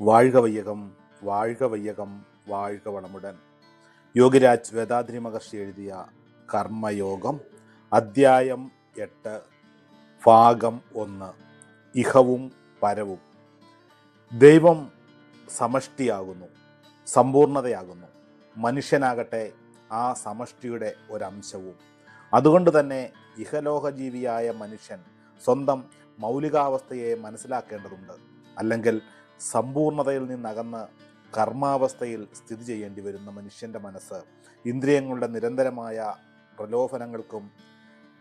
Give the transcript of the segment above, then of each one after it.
வாழ்க വയ്യകം வாழ்க വയ്യകം வாழ்க വളമുടൻ യോഗിരാജ് വേദാദ്രി മഹർഷി എഴുതിയ കർമ്മയോഗം അദ്ധ്യായം എട്ട് ഭാഗം ഒന്ന് ഇഹവും പരവും. ദൈവം സമഷ്ടിയാകുന്നു സമ്പൂർണതയാകുന്നു. മനുഷ്യനാകട്ടെ ആ സമഷ്ടിയുടെ ഒരംശവും. അതുകൊണ്ട് തന്നെ ഇഹലോഹജീവിയായ മനുഷ്യൻ സ്വന്തം മൗലികാവസ്ഥയെ മനസ്സിലാക്കേണ്ടതുണ്ട്. അല്ലെങ്കിൽ സമ്പൂർണതയിൽ നിന്നകന്ന് കർമാവസ്ഥയിൽ സ്ഥിതി ചെയ്യേണ്ടി വരുന്ന മനുഷ്യന്റെ മനസ്സ് ഇന്ദ്രിയങ്ങളുടെ നിരന്തരമായ പ്രലോഭനങ്ങൾക്കും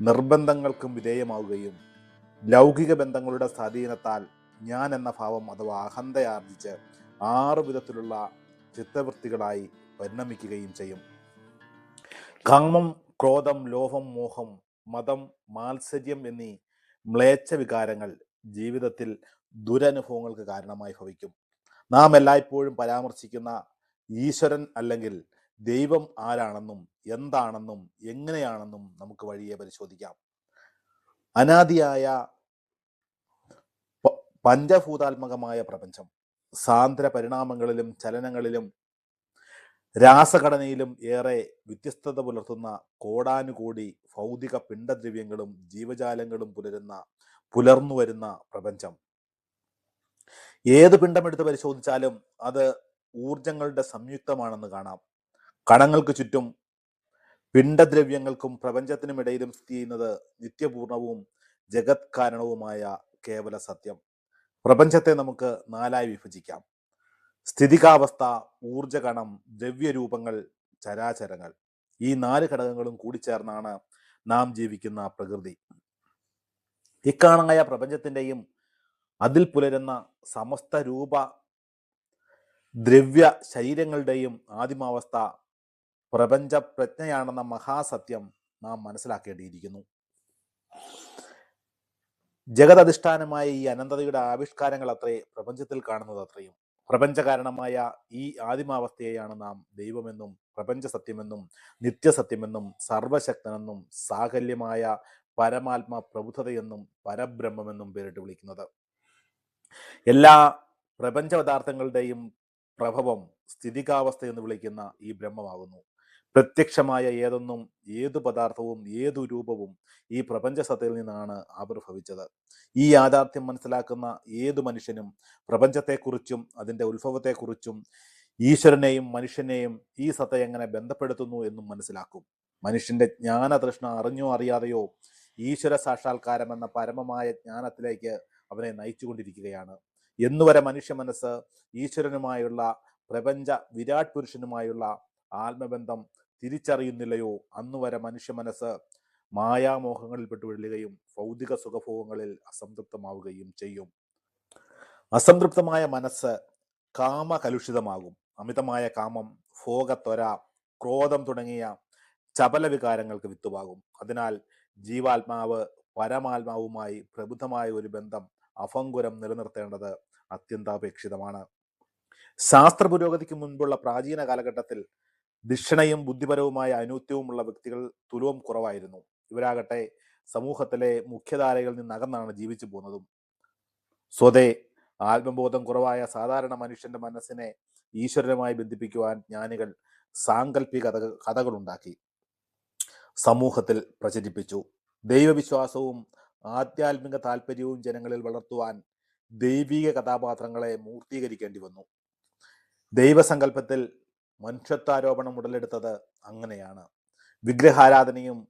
നിർബന്ധങ്ങൾക്കും വിധേയമാവുകയും ലൗകിക ബന്ധങ്ങളുടെ സ്വാധീനത്താൽ ഞാൻ എന്ന ഭാവം അഥവാ അഹന്തയാർജിച്ച് ആറ് വിധത്തിലുള്ള ചിത്തവൃത്തികളായി പരിണമിക്കുകയും ചെയ്യും. കാമം ക്രോധം ലോഭം മോഹം മതം മാത്സര്യം എന്നീ മ്ലേച്ഛ വികാരങ്ങൾ ജീവിതത്തിൽ ദുരനുഭവങ്ങൾക്ക് കാരണമായി ഭവിക്കും. നാം എല്ലായ്പ്പോഴും പരാമർശിക്കുന്ന ഈശ്വരൻ അല്ലെങ്കിൽ ദൈവം ആരാണെന്നും എന്താണെന്നും എങ്ങനെയാണെന്നും നമുക്ക് വഴിയെ പരിശോധിക്കാം. അനാദിയായ പഞ്ചഭൂതാത്മകമായ പ്രപഞ്ചം. സാന്ദ്ര പരിണാമങ്ങളിലും ചലനങ്ങളിലും രാസഘടനയിലും ഏറെ വ്യത്യസ്തത പുലർത്തുന്ന കോടാനുകോടി ഭൗതിക പിണ്ഡദ്രവ്യങ്ങളും ജീവജാലങ്ങളും പുലരുന്ന പുലർന്നു വരുന്ന പ്രപഞ്ചം. ഏത് പിണ്ടമെടുത്ത് പരിശോധിച്ചാലും അത് ഊർജങ്ങളുടെ സംയുക്തമാണെന്ന് കാണാം. കണങ്ങൾക്ക് ചുറ്റും പിണ്ടദ്രവ്യങ്ങൾക്കും പ്രപഞ്ചത്തിനുമിടയിലും സ്ഥിതി ചെയ്യുന്നത് നിത്യപൂർണവും ജഗത് കാരണവുമായ കേവല സത്യം. പ്രപഞ്ചത്തെ നമുക്ക് നാലായി വിഭജിക്കാം. സ്ഥിതികാവസ്ഥ ഊർജകണം ദ്രവ്യരൂപങ്ങൾ ചരാചരങ്ങൾ. ഈ നാല് ഘടകങ്ങളും കൂടിച്ചേർന്നാണ് നാം ജീവിക്കുന്ന പ്രകൃതി. ഇക്കാണായ പ്രപഞ്ചത്തിന്റെയും അതിൽ പുലരുന്ന സമസ്ത രൂപ ദ്രവ്യ ശരീരങ്ങളുടെയും ആദിമാവസ്ഥ പ്രപഞ്ച പ്രജ്ഞയാണെന്ന മഹാസത്യം നാം മനസ്സിലാക്കേണ്ടിയിരിക്കുന്നു. ജഗതധിഷ്ഠാനമായ ഈ അനന്തതയുടെ ആവിഷ്കാരങ്ങൾ അത്രേ പ്രപഞ്ചത്തിൽ കാണുന്നത് അത്രയും. പ്രപഞ്ചകാരണമായ ഈ ആദിമാവസ്ഥയെയാണ് നാം ദൈവമെന്നും പ്രപഞ്ച സത്യമെന്നും നിത്യസത്യമെന്നും സർവശക്തനെന്നും സാകല്യമായ പരമാത്മ പ്രബുദ്ധതയെന്നും പരബ്രഹ്മമെന്നും പേരിട്ട് വിളിക്കുന്നത്. എല്ലാ പ്രപഞ്ച പദാർത്ഥങ്ങളുടെയും പ്രഭവം സ്ഥിതികാവസ്ഥ എന്ന് വിളിക്കുന്ന ഈ ബ്രഹ്മമാകുന്നു. പ്രത്യക്ഷമായ ഏതൊന്നും ഏതു പദാർത്ഥവും ഏതു രൂപവും ഈ പ്രപഞ്ച സത്തയിൽ നിന്നാണ് ആവിർഭവിച്ചത്. ഈ യാഥാർത്ഥ്യം മനസ്സിലാക്കുന്ന ഏതു മനുഷ്യനും പ്രപഞ്ചത്തെക്കുറിച്ചും അതിന്റെ ഉത്ഭവത്തെക്കുറിച്ചും ഈശ്വരനെയും മനുഷ്യനെയും ഈ സത്ത എങ്ങനെ ബന്ധപ്പെടുത്തുന്നു എന്നും മനസ്സിലാക്കും. മനുഷ്യന്റെ ജ്ഞാനതൃഷ്ണ അറിഞ്ഞോ അറിയാതെയോ ഈശ്വര സാക്ഷാത്കാരം എന്ന പരമമായ ജ്ഞാനത്തിലേക്ക് അവനെ നയിച്ചുകൊണ്ടിരിക്കുകയാണ്. എന്നുവരെ മനുഷ്യ മനസ്സ് ഈശ്വരനുമായുള്ള പ്രപഞ്ച വിരാട് പുരുഷനുമായുള്ള ആത്മബന്ധം തിരിച്ചറിയുന്നില്ലയോ? അന്നുവരെ മനുഷ്യ മനസ്സ് മായാമോഹങ്ങളിൽപ്പെട്ടു വീഴുകയും ഭൗതിക സുഖഭോഗങ്ങളിൽ അസംതൃപ്തമാവുകയും ചെയ്യും. അസംതൃപ്തമായ മനസ്സ് കാമകലുഷിതമാകും. അമിതമായ കാമം ഭോഗത്വര ക്രോധം തുടങ്ങിയ ചപല വികാരങ്ങൾക്ക് വിത്തുവാകും. അതിനാൽ ജീവാത്മാവ് പരമാത്മാവുമായി പ്രബുദ്ധമായ ഒരു ബന്ധം അഭങ്കുരം നിലനിർത്തേണ്ടത് അത്യന്താപേക്ഷിതമാണ്. ശാസ്ത്ര പുരോഗതിക്ക് മുൻപുള്ള പ്രാചീന കാലഘട്ടത്തിൽ ദിക്ഷണയും ബുദ്ധിപരവുമായ അനൂത്യവുമുള്ള വ്യക്തികൾ തുലവും കുറവായിരുന്നു. ഇവരാകട്ടെ സമൂഹത്തിലെ മുഖ്യധാരകളിൽ നിന്ന് അകന്നാണ് ജീവിച്ചു പോകുന്നതും. സ്വതേ ആത്മബോധം കുറവായ സാധാരണ മനുഷ്യന്റെ മനസ്സിനെ ഈശ്വരനുമായി ബന്ധിപ്പിക്കുവാൻ ജ്ഞാനികൾ സാങ്കല്പിക കഥകൾ കഥകളുണ്ടാക്കി. സമൂഹത്തിൽ പ്രചരിപ്പിച്ചു. ദൈവവിശ്വാസവും ആധ്യാത്മിക താല്പര്യവും ജനങ്ങളിൽ വളർത്തുവാൻ ദൈവിക കഥാപാത്രങ്ങളെ മൂർത്തീകരിക്കേണ്ടി വന്നു. ദൈവസങ്കല്പത്തിൽ മനുഷ്യത്വാരോപണം ഉടലെടുത്തത് അങ്ങനെയാണ്. വിഗ്രഹാരാധനയും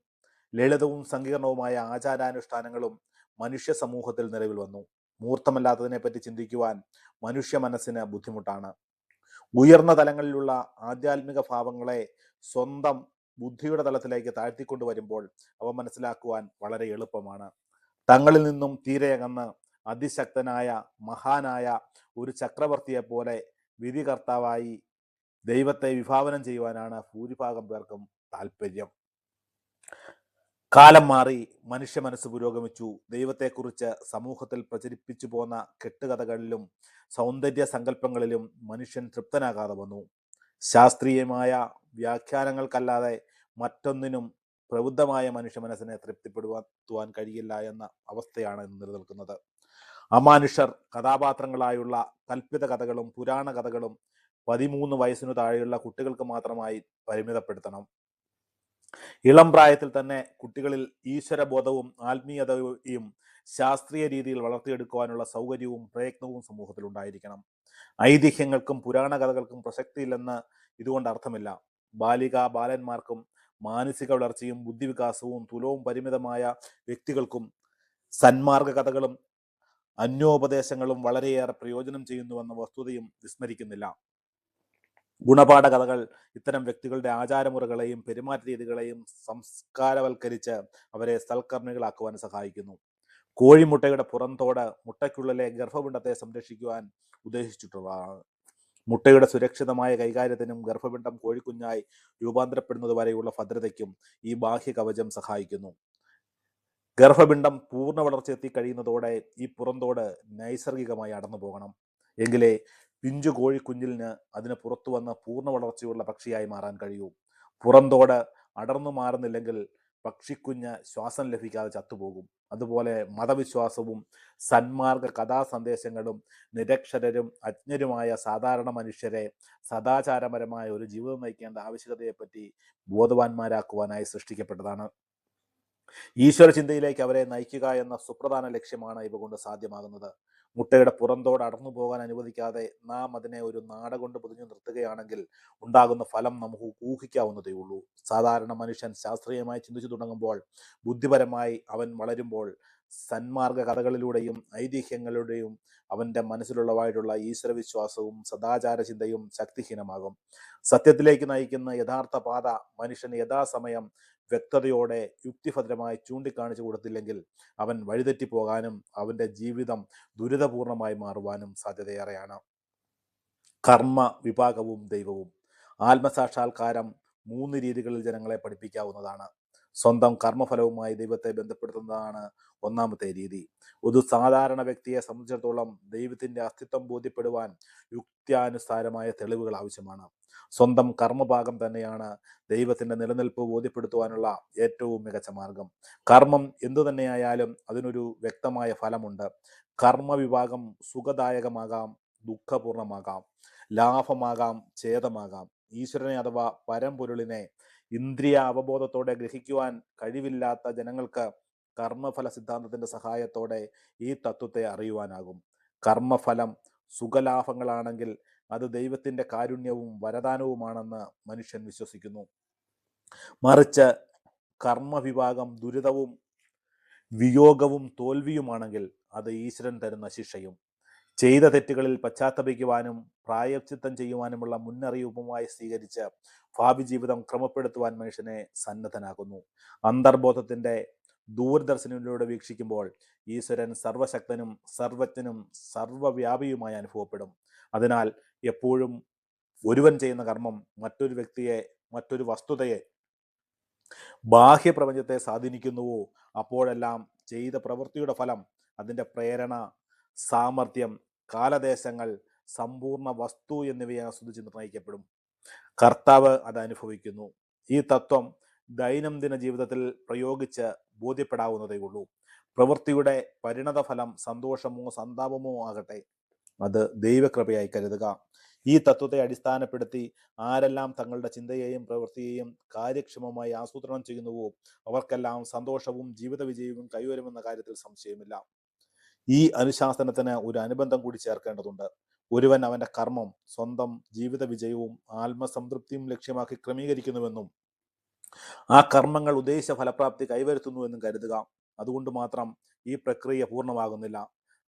ലളിതവും സങ്കീർണവുമായ ആചാരാനുഷ്ഠാനങ്ങളും മനുഷ്യ സമൂഹത്തിൽ നിലവിൽ വന്നു. മൂർത്തമല്ലാത്തതിനെ പറ്റി ചിന്തിക്കുവാൻ മനുഷ്യ മനസ്സിന് ബുദ്ധിമുട്ടാണ്. ഉയർന്ന തലങ്ങളിലുള്ള ആധ്യാത്മിക ഭാവങ്ങളെ സ്വന്തം ബുദ്ധിയുടെ തലത്തിലേക്ക് താഴ്ത്തിക്കൊണ്ടു വരുമ്പോൾ അവ മനസ്സിലാക്കുവാൻ വളരെ എളുപ്പമാണ്. തങ്ങളിൽ നിന്നും തീരെ അകന്ന് അതിശക്തനായ മഹാനായ ഒരു ചക്രവർത്തിയെ പോലെ വിധികർത്താവായി ദൈവത്തെ വിഭാവനം ചെയ്യുവാനാണ് ഭൂരിഭാഗം പേർക്കും താല്പര്യം കാലം മാറി മനുഷ്യ മനസ്സ് പുരോഗമിച്ചു. ദൈവത്തെക്കുറിച്ച് സമൂഹത്തിൽ പ്രചരിപ്പിച്ചു പോന്ന കെട്ടുകഥകളിലും സൗന്ദര്യ സങ്കല്പങ്ങളിലും മനുഷ്യൻ തൃപ്തനാകാതെ വന്നു. ശാസ്ത്രീയമായ വ്യാഖ്യാനങ്ങൾക്കല്ലാതെ മറ്റൊന്നിനും പ്രബുദ്ധമായ മനുഷ്യ മനസ്സിനെ തൃപ്തിപ്പെടുത്തുവാൻ കഴിയില്ല എന്ന അവസ്ഥയാണ് ഇന്ന് നിലനിൽക്കുന്നത്. അമാനുഷർ കഥാപാത്രങ്ങളായുള്ള കൽപ്പിത കഥകളും പുരാണ കഥകളും പതിമൂന്ന് വയസ്സിനു താഴെയുള്ള കുട്ടികൾക്ക് മാത്രമായി പരിമിതപ്പെടുത്തണം. ഇളം പ്രായത്തിൽ തന്നെ കുട്ടികളിൽ ഈശ്വരബോധവും ആത്മീയതയും ശാസ്ത്രീയ രീതിയിൽ വളർത്തിയെടുക്കുവാനുള്ള സൗകര്യവും പ്രയത്നവും സമൂഹത്തിൽ ഉണ്ടായിരിക്കണം. ഐതിഹ്യങ്ങൾക്കും പുരാണ കഥകൾക്കും പ്രസക്തിയില്ലെന്ന് ഇതുകൊണ്ട് അർത്ഥമില്ല. ബാലിക ബാലന്മാർക്കും മാനസിക വളർച്ചയും ബുദ്ധിവികാസവും തുലവും പരിമിതമായ വ്യക്തികൾക്കും സന്മാർഗ കഥകളും അന്യോപദേശങ്ങളും വളരെയേറെ പ്രയോജനം ചെയ്യുന്നുവെന്ന വസ്തുതയും വിസ്മരിക്കുന്നില്ല. ഗുണപാഠ കഥകൾ ഇത്തരം വ്യക്തികളുടെ ആചാരമുറകളെയും പെരുമാറ്റ രീതികളെയും സംസ്കാരവൽക്കരിച്ച് അവരെ സൽക്കർമ്മികളാക്കുവാൻ സഹായിക്കുന്നു. കോഴിമുട്ടയുടെ പുറന്തോട് മുട്ടയ്ക്കുള്ളിലെ ഗർഭപിണ്ഡത്തെ സംരക്ഷിക്കുവാൻ ഉദ്ദേശിച്ചിട്ടുള്ളതാണ് മുട്ടയുടെ സുരക്ഷിതമായ കൈകാര്യത്തിനും ഗർഭപിണ്ഡം കോഴിക്കുഞ്ഞായി രൂപാന്തരപ്പെടുന്നത് വരെയുള്ള ഭദ്രതയ്ക്കും ഈ ബാഹ്യ കവചം സഹായിക്കുന്നു. ഗർഭപിണ്ഡം പൂർണ വളർച്ച എത്തിക്കഴിയുന്നതോടെ ഈ പുറന്തോട് നൈസർഗികമായി അടന്നു പോകണം. എങ്കിലേ പിഞ്ചു കോഴിക്കുഞ്ഞിലിന് അതിന് പുറത്തു വന്ന പൂർണ വളർച്ചയുള്ള പക്ഷിയായി മാറാൻ കഴിയൂ. പുറന്തോട് അടർന്നു മാറുന്നില്ലെങ്കിൽ പക്ഷിക്കുഞ്ഞ് ശ്വാസം ലഭിക്കാതെ ചത്തുപോകും. അതുപോലെ മതവിശ്വാസവും സന്മാർഗ കഥാസന്ദേശങ്ങളും നിരക്ഷരരും അജ്ഞരുമായ സാധാരണ മനുഷ്യരെ സദാചാരപരമായ ഒരു ജീവിതം നയിക്കേണ്ട ആവശ്യകതയെപ്പറ്റി ബോധവാന്മാരാക്കുവാനായി സൃഷ്ടിക്കപ്പെട്ടതാണ്. ഈശ്വര ചിന്തയിലേക്ക് അവരെ നയിക്കുക എന്ന സുപ്രധാന ലക്ഷ്യമാണ് ഇവ കൊണ്ട് സാധ്യമാകുന്നത്. മുട്ടയുടെ പുറന്തോട് അടർന്നു പോകാൻ അനുവദിക്കാതെ നാം അതിനെ ഒരു നാട കൊണ്ട് പൊതിഞ്ഞു നിർത്തുകയാണെങ്കിൽ ഉണ്ടാകുന്ന ഫലം നമുക്ക് ഊഹിക്കാവുന്നതേ ഉള്ളൂ. സാധാരണ മനുഷ്യൻ ശാസ്ത്രീയമായി ചിന്തിച്ചു തുടങ്ങുമ്പോൾ ബുദ്ധിപരമായി അവൻ വളരുമ്പോൾ സന്മാർഗ കഥകളിലൂടെയും ഐതിഹ്യങ്ങളുടെയും അവന്റെ മനസ്സിലുള്ളവായിട്ടുള്ള ഈശ്വരവിശ്വാസവും സദാചാര ചിന്തയും ശക്തിഹീനമാകും. സത്യത്തിലേക്ക് നയിക്കുന്ന യഥാർത്ഥ പാത മനുഷ്യന് യഥാസമയം വ്യക്തതയോടെ യുക്തിഭദ്രമായി ചൂണ്ടിക്കാണിച്ചു കൊടുത്തില്ലെങ്കിൽ അവൻ വഴിതെറ്റിപ്പോകാനും അവന്റെ ജീവിതം ദുരിതപൂർണമായി മാറുവാനും സാധ്യതയേറെയാണ്. കർമ്മ വിഭാഗവും ദൈവവും. ആത്മസാക്ഷാത്കാരം മൂന്ന് രീതികളിൽ ജനങ്ങളെ പഠിപ്പിക്കാവുന്നതാണ്. സ്വന്തം കർമ്മഫലവുമായി ദൈവത്തെ ബന്ധപ്പെടുത്തുന്നതാണ് ഒന്നാമത്തെ രീതി. ഒരു സാധാരണ വ്യക്തിയെ സംബന്ധിച്ചിടത്തോളം ദൈവത്തിന്റെ അസ്തിത്വം ബോധ്യപ്പെടുവാൻ യുക്തിയാനുസാരമായ തെളിവുകൾ ആവശ്യമാണ്. സ്വന്തം കർമ്മഭാഗം തന്നെയാണ് ദൈവത്തിന്റെ നിലനിൽപ്പ് ബോധ്യപ്പെടുത്തുവാനുള്ള ഏറ്റവും മികച്ച മാർഗം. കർമ്മം എന്തു തന്നെയായാലും അതിനൊരു വ്യക്തമായ ഫലമുണ്ട്. കർമ്മവിഭാഗം സുഖദായകമാകാം ദുഃഖപൂർണമാകാം ലാഭമാകാം ഛേദമാകാം. ഈശ്വരനെ അഥവാ പരമ്പൊരുളിനെ ഇന്ദ്രിയ അവബോധത്തോടെ ഗ്രഹിക്കുവാൻ കഴിവില്ലാത്ത ജനങ്ങൾക്ക് കർമ്മഫല സിദ്ധാന്തത്തിന്റെ സഹായത്തോടെ ഈ തത്വത്തെ അറിയുവാനാകും. കർമ്മഫലം സുഖലാഭങ്ങളാണെങ്കിൽ അത് ദൈവത്തിന്റെ കാരുണ്യവും വരദാനവുമാണെന്ന് മനുഷ്യൻ വിശ്വസിക്കുന്നു. മറിച്ച് കർമ്മവിഭാഗം ദുരിതവും വിയോഗവും തോൽവിയുമാണെങ്കിൽ അത് ഈശ്വരൻ തരുന്ന ശിക്ഷയും ചെയ്ത തെറ്റുകളിൽ പശ്ചാത്തപിക്കുവാനും പ്രായച്ചിത്തം ചെയ്യുവാനുമുള്ള മുന്നറിയിപ്പുമായി സ്വീകരിച്ച് ഭാവി ജീവിതം ക്രമപ്പെടുത്തുവാൻ മനുഷ്യനെ സന്നദ്ധനാക്കുന്നു. അന്തർബോധത്തിന്റെ ദൂരദർശനിലൂടെ വീക്ഷിക്കുമ്പോൾ ഈശ്വരൻ സർവശക്തനും സർവജ്ഞനും സർവവ്യാപിയുമായി അനുഭവപ്പെടും. അതിനാൽ എപ്പോഴും ഒരുവൻ ചെയ്യുന്ന കർമ്മം മറ്റൊരു വ്യക്തിയെ മറ്റൊരു വസ്തുതയെ ബാഹ്യപ്രപഞ്ചത്തെ സ്വാധീനിക്കുന്നുവോ? അപ്പോഴെല്ലാം ചെയ്ത പ്രവൃത്തിയുടെ ഫലം അതിന്റെ പ്രേരണ സാമർഥ്യം കാലദേശങ്ങൾ സമ്പൂർണ വസ്തു എന്നിവയെ ആസ്വദിച്ച് നിർണയിക്കപ്പെടും കർത്താവ് അത് അനുഭവിക്കുന്നു. ഈ തത്വം ദൈനംദിന ജീവിതത്തിൽ പ്രയോഗിച്ച് ബോധ്യപ്പെടാവുന്നതേ ഉള്ളൂ. പ്രവൃത്തിയുടെ പരിണതഫലം സന്തോഷമോ സന്താപമോ ആകട്ടെ. അത് ദൈവകൃപയായി കരുതുക. ഈ തത്വത്തെ അടിസ്ഥാനപ്പെടുത്തി ആരെല്ലാം തങ്ങളുടെ ചിന്തയെയും പ്രവൃത്തിയെയും കാര്യക്ഷമമായി ആസൂത്രണം ചെയ്യുന്നുവോ അവർക്കെല്ലാം സന്തോഷവും ജീവിത വിജയവും കൈവരുമെന്ന കാര്യത്തിൽ സംശയമില്ല. ഈ അനുശാസനത്തിന് ഒരു അനുബന്ധം കൂടി ചേർക്കേണ്ടതുണ്ട്. ഒരുവൻ അവന്റെ കർമ്മം സ്വന്തം ജീവിത വിജയവും ആത്മസംതൃപ്തിയും ലക്ഷ്യമാക്കി ക്രമീകരിക്കുന്നുവെന്നും ആ കർമ്മങ്ങൾ ഉദ്ദേശ ഫലപ്രാപ്തി കൈവരുത്തുന്നുവെന്നും കരുതുക. അതുകൊണ്ട് മാത്രം ഈ പ്രക്രിയ പൂർണമാകുന്നില്ല.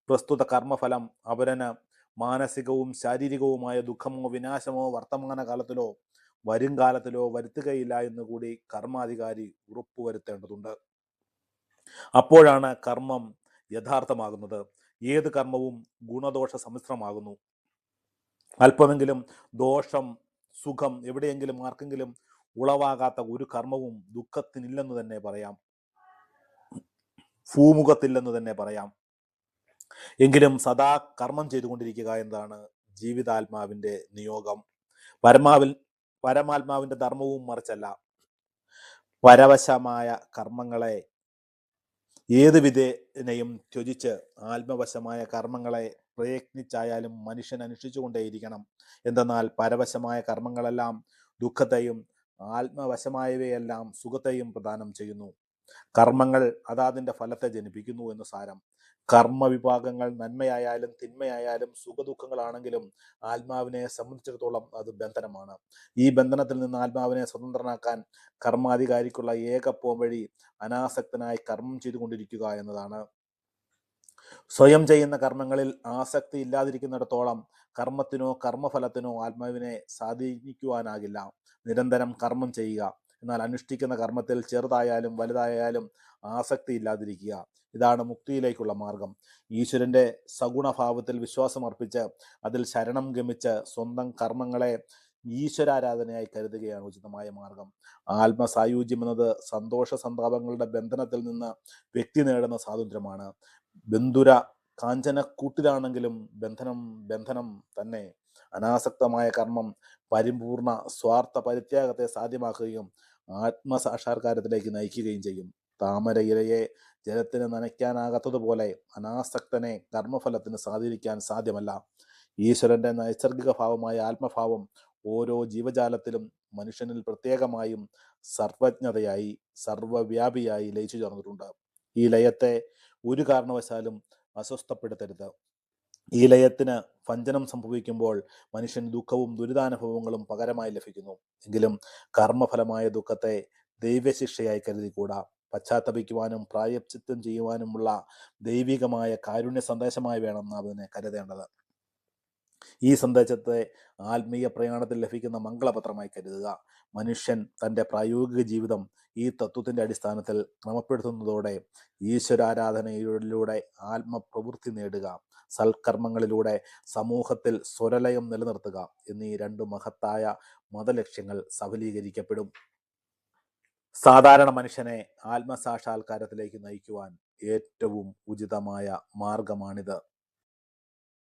പ്രസ്തുത കർമ്മഫലം അവരന് മാനസികവും ശാരീരികവുമായ ദുഃഖമോ വിനാശമോ വർത്തമാന കാലത്തിലോ വരും കാലത്തിലോ വരുത്തുകയില്ല എന്ന് കൂടി കർമാധികാരി ഉറപ്പുവരുത്തേണ്ടതുണ്ട്. അപ്പോഴാണ് കർമ്മം യഥാർത്ഥമാകുന്നത്. ഏത് കർമ്മവും ഗുണദോഷ സമ്മിശ്രമാകുന്നു. അല്പമെങ്കിലും ദോഷം സുഖം എവിടെയെങ്കിലും ആർക്കെങ്കിലും ഉളവാകാത്ത ഒരു കർമ്മവും ദുഃഖത്തിനില്ലെന്ന് തന്നെ പറയാം. ഭൂമുഖത്തില്ലെന്ന് തന്നെ പറയാം. എങ്കിലും സദാ കർമ്മം ചെയ്തുകൊണ്ടിരിക്കുക എന്നതാണ് ജീവിതാത്മാവിന്റെ നിയോഗം. പരമാവിൽ പരമാത്മാവിന്റെ ധർമ്മവും മറിച്ചല്ല. പരവശമായ കർമ്മങ്ങളെ ഏത് വിധേനയും ത്യജിച്ച് ആത്മവശമായ കർമ്മങ്ങളെ പ്രയത്നിച്ചായാലും മനുഷ്യൻ അനുഷ്ഠിച്ചുകൊണ്ടേയിരിക്കണം എന്തെന്നാൽ പരവശമായ കർമ്മങ്ങളെല്ലാം ദുഃഖത്തെയും ആത്മവശമായവയെല്ലാം സുഖത്തെയും പ്രദാനം ചെയ്യുന്നു. കർമ്മങ്ങൾ അതാതിന്റെ ഫലത്തെ ജനിപ്പിക്കുന്നു എന്ന് സാരം. കർമ്മവിഭാഗങ്ങൾ നന്മയായാലും തിന്മയായാലും സുഖദുഃഖങ്ങളാണെങ്കിലും ആത്മാവിനെ സംബന്ധിച്ചിടത്തോളം അത് ബന്ധനമാണ്. ഈ ബന്ധനത്തിൽ നിന്ന് ആത്മാവിനെ സ്വതന്ത്രനാക്കാൻ കർമാധികാരിക്കുള്ള ഏക പോംവഴി അനാസക്തനായി കർമ്മം ചെയ്തുകൊണ്ടിരിക്കുക എന്നതാണ്. സ്വയം ചെയ്യുന്ന കർമ്മങ്ങളിൽ ആസക്തി ഇല്ലാതിരിക്കുന്നിടത്തോളം കർമ്മത്തിനോ കർമ്മഫലത്തിനോ ആത്മാവിനെ സ്വാധീനിക്കുവാനാകില്ല. നിരന്തരം കർമ്മം ചെയ്യുക. എന്നാൽ അനുഷ്ഠിക്കുന്ന കർമ്മത്തിൽ ചെറുതായാലും വലുതായാലും ആസക്തി ഇല്ലാതിരിക്കുക. ഇതാണ് മുക്തിയിലേക്കുള്ള മാർഗം. ഈശ്വരന്റെ സഗുണഭാവത്തിൽ വിശ്വാസമർപ്പിച്ച് അതിൽ ശരണം ഗമിച്ച് സ്വന്തം കർമ്മങ്ങളെ ഈശ്വരാരാധനയായി കരുതുകയാണ് ഉചിതമായ മാർഗം. ആത്മസായുജ്യം എന്നത് സന്തോഷ സന്താപങ്ങളുടെ ബന്ധനത്തിൽ നിന്ന് വ്യക്തി നേടുന്ന സ്വാതന്ത്ര്യമാണ്. ബന്ധുര കാഞ്ചന കൂട്ടിലാണെങ്കിലും ബന്ധനം ബന്ധനം തന്നെ അനാസക്തമായ കർമ്മം പരിപൂർണ സ്വാർത്ഥ പരിത്യാഗത്തെ സാധ്യമാക്കുകയും ആത്മസാക്ഷാത്കാരത്തിലേക്ക് നയിക്കുകയും ചെയ്യും. താമര ഇരയെ ജലത്തിന് നനയ്ക്കാനാകാത്തതുപോലെ അനാസക്തനെ കർമ്മഫലത്തിന് സ്വാധീനിക്കാൻ സാധ്യമല്ല. ഈശ്വരന്റെ നൈസർഗിക ഭാവമായ ആത്മഭാവം ഓരോ ജീവജാലത്തിലും മനുഷ്യനിൽ പ്രത്യേകമായും സർവജ്ഞതയായി സർവവ്യാപിയായി ലയിച്ചു ചേർന്നിട്ടുണ്ട് ഈ ലയത്തെ ഒരു കാരണവശാലും അസ്വസ്ഥപ്പെടുത്തരുത്. ഈ ലയത്തിന് വഞ്ചനം സംഭവിക്കുമ്പോൾ മനുഷ്യൻ ദുഃഖവും ദുരിതാനുഭവങ്ങളും പകരമായി ലഭിക്കുന്നു. എങ്കിലും കർമ്മഫലമായ ദുഃഖത്തെ ദൈവശിക്ഷയായി കരുതിക്കൂടാ. പശ്ചാത്തപിക്കുവാനും പ്രായച്ചിത്തം ചെയ്യുവാനുമുള്ള ദൈവികമായ കാരുണ്യ സന്ദേശമായി വേണം നാം അതിനെ കരുതേണ്ടത്. ഈ സന്ദേശത്തെ ആത്മീയ പ്രയാണത്തിൽ ലഭിക്കുന്ന മംഗളപത്രമായി കരുതുക. മനുഷ്യൻ തന്റെ പ്രായോഗിക ജീവിതം ഈ തത്വത്തിന്റെ അടിസ്ഥാനത്തിൽ ക്രമപ്പെടുത്തുന്നതോടെ ഈശ്വരാരാധനയിലൂടെ ആത്മപ്രവൃത്തി നേടുക സൽക്കർമ്മങ്ങളിലൂടെ സമൂഹത്തിൽ സ്വരലയം നിലനിർത്തുക എന്നീ രണ്ട് മഹത്തായ മതലക്ഷ്യങ്ങൾ സഫലീകരിക്കപ്പെടും. സാധാരണ മനുഷ്യനെ ആത്മസാക്ഷാത്കാരത്തിലേക്ക് നയിക്കുവാൻ ഏറ്റവും ഉചിതമായ മാർഗമാണിത്.